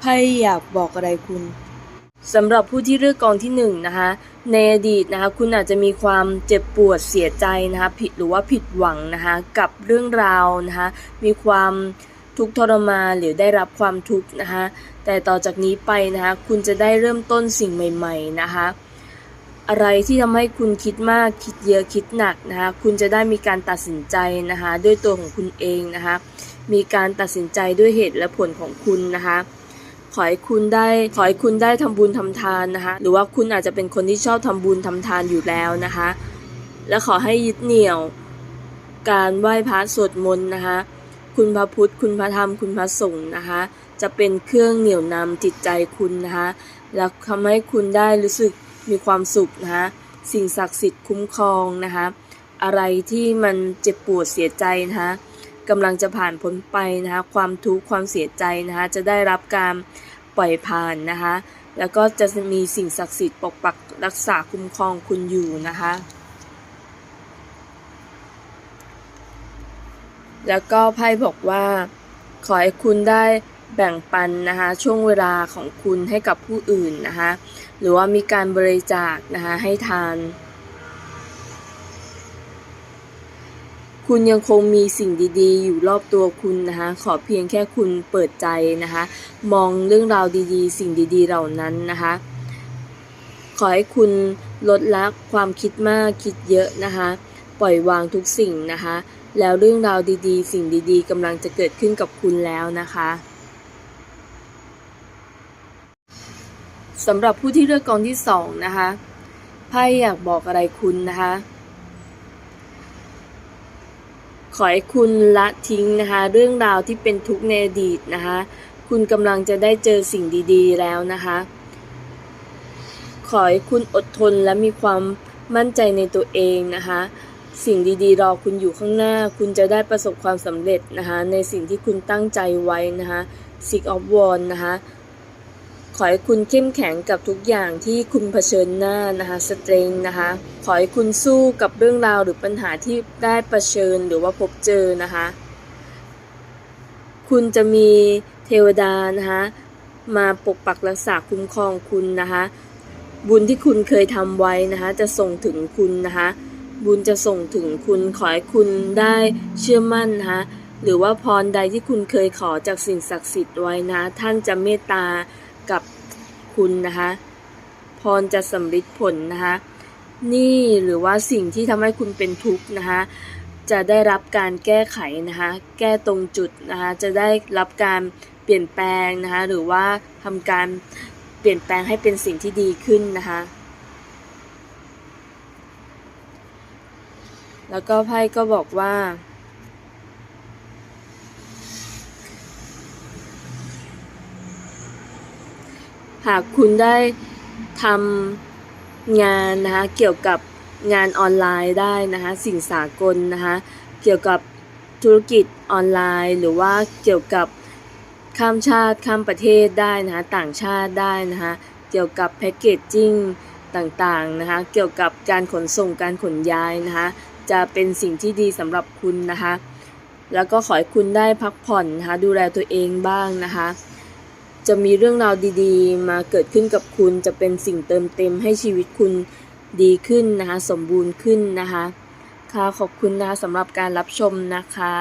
ไพ่อยากบอกอะไรคุณสำหรับผู้ที่เลือกกองที่หนึ่งนะคะในอดีตนะคะคุณอาจจะมีความเจ็บปวดเสียใจนะคะผิดหรือว่าผิดหวังนะคะกับเรื่องราวนะคะมีความทุกข์ทรมานหรือได้รับความทุกข์นะคะแต่ต่อจากนี้ไปนะคะคุณจะได้เริ่มต้นสิ่งใหม่ ๆนะคะอะไรที่ทำให้คุณคิดมากคิดเยอะคิดหนักนะคะคุณจะได้มีการตัดสินใจนะคะด้วยตัวของคุณเองนะคะมีการตัดสินใจด้วยเหตุและผลของคุณนะคะ ขอให้คุณได้ขอให้คุณได้ทำบุญทำทานนะคะ หรือว่าคุณอาจจะเป็นคนที่ชอบทำบุญทำทานอยู่แล้วนะคะ และขอให้ยึดเหนี่ยวการไหว้พระสวดมนต์นะคะ คุณพระพุทธ คุณพระธรรม คุณพระสงฆ์นะคะ จะเป็นเครื่องเหนี่ยวนำจิตใจคุณนะคะ แล้วทำให้คุณได้รู้สึกมีความสุขนะคะ สิ่งศักดิ์สิทธิ์คุ้มครองนะคะ อะไรที่มันเจ็บปวดเสียใจนะคะ กำลังจะผ่านพ้นไปนะคะความทุกข์ความเสียใจนะคะจะได้รับการปล่อยผ่านนะคะแล้วก็จะมีสิ่งศักดิ์สิทธิ์ปกปักรักษาคุ้มครองคุณอยู่นะคะแล้วก็ไพ่บอกว่า ขอให้คุณได้แบ่งปันนะคะช่วงเวลาของคุณให้กับผู้อื่นนะคะหรือว่ามีการบริจาคนะคะให้ทาน คุณยังคงมีสิ่งดีๆ อยู่รอบตัวคุณนะคะ ขอเพียงแค่คุณเปิดใจนะคะ มองเรื่องราวดีๆ สิ่งดีๆ เหล่านั้นนะคะ ขอให้คุณลดละความคิดมากคิดเยอะนะคะ ปล่อยวางทุกสิ่งนะคะ แล้วเรื่องราวดีๆ สิ่งดีๆกำลังจะเกิดขึ้นกับคุณแล้วนะคะสำหรับผู้ที่เลือกกองที่สองนะคะไพ่อยากบอกอะไรคุณนะคะ ขอให้คุณละทิ้งนะคะ เรื่องราวที่เป็นทุกข์ในอดีตนะคะ คุณกำลังจะได้เจอสิ่งดีๆ แล้วนะคะ ขอให้คุณอดทนและมีความมั่นใจในตัวเองนะคะ สิ่งดีๆ รอคุณอยู่ข้างหน้า คุณจะได้ประสบความสำเร็จนะคะ ในสิ่งที่คุณตั้งใจไว้นะคะ Six of Wands นะคะ ขอให้คุณเข้มแข็งกับทุกอย่างที่คุณเผชิญหน้านะคะสเตรงนะคะ ขอให้คุณสู้กับเรื่องราวหรือปัญหาที่ได้เผชิญหรือว่าพบเจอนะคะ คุณจะมีเทวดานะคะมาปกปักรักษาคุ้มครองคุณนะคะ บุญที่คุณเคยทำไว้นะคะ จะส่งถึงคุณนะคะ บุญจะส่งถึงคุณขอให้คุณได้เชื่อมั่นนะคะหรือว่าพรใดที่คุณเคยขอจากสิ่งศักดิ์สิทธิ์ไว้นะ ท่านจะเมตตา กับคุณนะคะ พรจะสำลิดผลนะคะนี่หรือว่าสิ่งที่ทำให้คุณเป็นทุกข์นะคะจะได้รับการแก้ไขนะคะแก้ตรงจุดนะคะจะได้รับการเปลี่ยนแปลงนะคะหรือว่าทำการเปลี่ยนแปลงให้เป็นสิ่งที่ดีขึ้นนะคะแล้วก็ไพ่ก็บอกว่าากคุณได้ทำงานนะคะเกี่ยวกับงานออนไลน์ได้นะคะสิ่งสากลนะคะเกี่ยวกับธุรกิจออนไลน์ หรือว่าเกี่ยวกับข้ามชาติข้ามประเทศได้นะคะต่างชาติได้นะคะเกี่ยวกับแพคเกจจิ้งต่างๆนะคะเกี่ยวกับการขนส่งการขนย้ายนะคะจะเป็นสิ่งที่ดีสำหรับคุณนะคะแล้วก็ขอให้คุณได้พักผ่อนนะคะดูแลตัวเองบ้างนะคะ จะมีเรื่องราวดีๆ มาเกิดขึ้นกับคุณจะเป็นสิ่งเติมเต็มให้ชีวิตคุณดีขึ้นนะคะ สมบูรณ์ขึ้นนะคะ ค่ะขอบคุณนะคะสำหรับการรับชมนะคะ